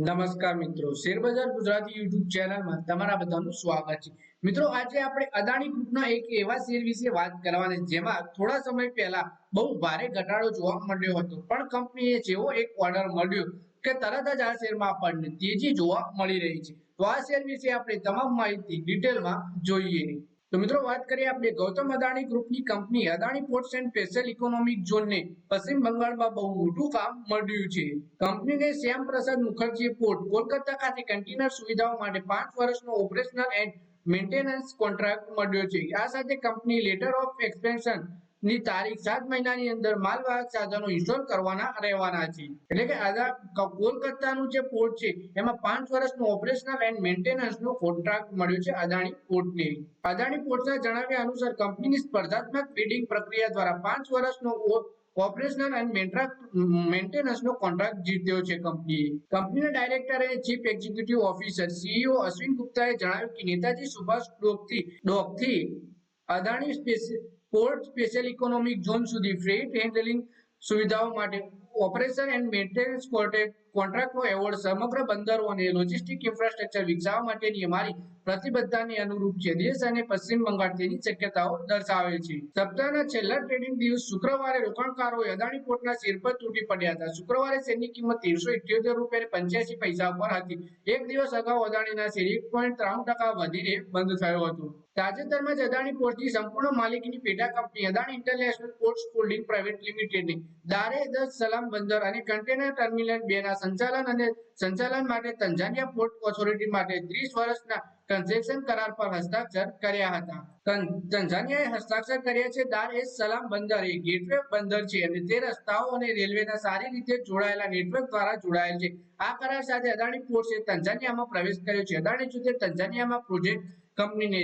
નમસ્કાર મિત્રો. શેરબજાર ગુજરાતી યુટ્યુબ ચેનલમાં તમારા બધાનું સ્વાગત છે. મિત્રો, આજે આપણે અદાણી ગ્રુપના એક એવા શેર વિશે વાત કરવાની જેમાં થોડા સમય પહેલા બહુ ભારે ઘટાડો જોવા મળ્યો હતો. પણ કંપનીએ જેવો એક ઓર્ડર મળ્યો કે તરત જ આ શેરમાં આપણને તેજી જોવા મળી રહી છે. તો આ શેર વિશે આપણે તમામ માહિતી ડિટેલમાં જોઈએ. તો મિત્રો વાત કરીએ આપણે ગૌતમ અદાણી ગ્રુપની company Adani ports and special economic ઝોનને. પશ્ચિમ બંગાળમાં બહુ મોટું કામ મળ્યું છે. કંપનીને શ્યામ પ્રસાદ મુખર્જી પોર્ટ, કોલકાતા ખાતે કન્ટેનર સુવિધાઓ માટે પાંચ વર્ષનો ઓપરેશનલ એન્ડ મેન્ટેનન્સ કોન્ટ્રાક્ટ મળ્યો છે. આ સાથે કંપની લેટર ઓફ એક્સપેન્શન ની તારીખ સાત મહિનાની અંદર માલવાહક સાધનો ઇન્સ્ટોલ કરવાના રહેવાના છે. એટલે કે આ કોલકાતાનું જે પોર્ટ છે, એમાં પાંચ વર્ષનો ઓપરેશનલ એન્ડ મેન્ટેનન્સનો કોન્ટ્રાક્ટ મળ્યો છે અદાણી પોર્ટને અદાણી પોર્ટના જણાવ્યા અનુસાર કંપનીની સ્પર્ધાત્મક બિડિંગ પ્રક્રિયા દ્વારા પાંચ વર્ષનો ઓપરેશનલ એન્ડ મેન્ટેનન્સ નો કોન્ટ્રાક્ટ જીત્યો છે કંપનીએ. કંપનીના ડાયરેક્ટર અને chief executive officer CEO Ashwin ગુપ્તાએ જણાવ્યું કે નેતાજી સુભાષ ડોકથી ડોકથી Adani port special economic zone સુધી ફ્રેટ હેન્ડલિંગ સુવિધાઓ માટે ઓપરેશન એન્ડ મેન્ટેનન્સ કોન્ટ્રાક્ટનો એવોર્ડ સમગ્ર બંદરો અને લોજિસ્ટિક ઇન્ફ્રાસ્ટ્રક્ચર વિકસાવવા માટેની અમારી પ્રતિબદ્ધતાને અનુરૂપ છે. દેશ અને પશ્ચિમ બંગાળ તેની શક્યતાઓ દર્શાવે છે. સપ્તાહના છેલ્લા ટ્રેડિંગ દિવસ શુક્રવારે રોકાણકારોએ અદાણી પોર્ટના શેર પર તૂટી પડ્યા હતા. શુક્રવારે શેરની કિંમત તેરસો ઇઠ્યોતેર રૂપિયા પંચ્યાસી પૈસા પર હતી. એક દિવસ અગાઉ અદાણીના શેર એક પોઈન્ટ ત્રાણું ટકા વધીને બંધ થયો હતો. તાજેતરમાં જ અદાણી પોર્ટની સંપૂર્ણ માલિકીની પેટા company Adani international ports holding private લિમિટેડની Dar દસ સલામ બંદર અને કન્ટેનર ટર્મિનલ બે ના સંચાલન અને સંચાલન માટે તંજાનિયા પોર્ટ ઓથોરિટી માટે ત્રીસ વર્ષના કન્સેશન કરાર પર હસ્તાક્ષર કર્યા હતા. તંજાનિયાએ હસ્તાક્ષર કર્યા છે દાર એ સલામ બંદર એ ગેટવે બંદર છે અને તે રસ્તાઓ અને રેલવેના સારી રીતે જોડાયેલા નેટવર્ક દ્વારા જોડાયેલ છે. આ કરાર સાથે અદાણી પોર્ટ્સે તંજાનિયામાં પ્રવેશ કર્યો છે. અદાણી જૂથે તંજાનિયામાં પ્રોજેક્ટ કંપનીને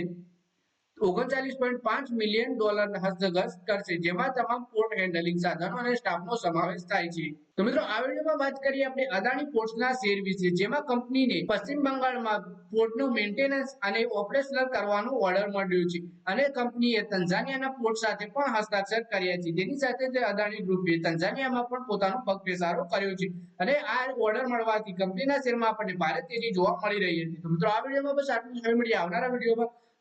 ઓગણચાલીસ પોઈન્ટ પાંચ મિલિયન ડોલર હસ્તગત કરશે, જેમાં તમામ પોર્ટ હેન્ડલિંગ સાધનો અને સ્ટાફનો સમાવેશ થાય છે. તો મિત્રો, આ વિડીયોમાં વાત કરીએ આપણે અદાણી પોર્ટ્સના શેર વિશે, જેમાં કંપનીને પશ્ચિમ બંગાળમાં પોર્ટનું મેન્ટેનન્સ અને ઓપરેશનલ કરવાનો ઓર્ડર મળ્યો છે. અને કંપનીએ તંજાનિયાના પોર્ટ સાથે પણ હસ્તાક્ષર કર્યા છે. તેની સાથે જ અદાણી ગ્રુપે તંજાનિયામાં પણ પોતાનો પગ પેસારો કર્યો છે. અને આ ઓર્ડર મળવાથી કંપનીના શેરમાં આપણને ભારે તેજી જોવા મળી રહી હતી. તો મિત્રો, આ વિડીયોમાં બસ આટલું જ. મળીએ આવનારા વિડીયોમાં.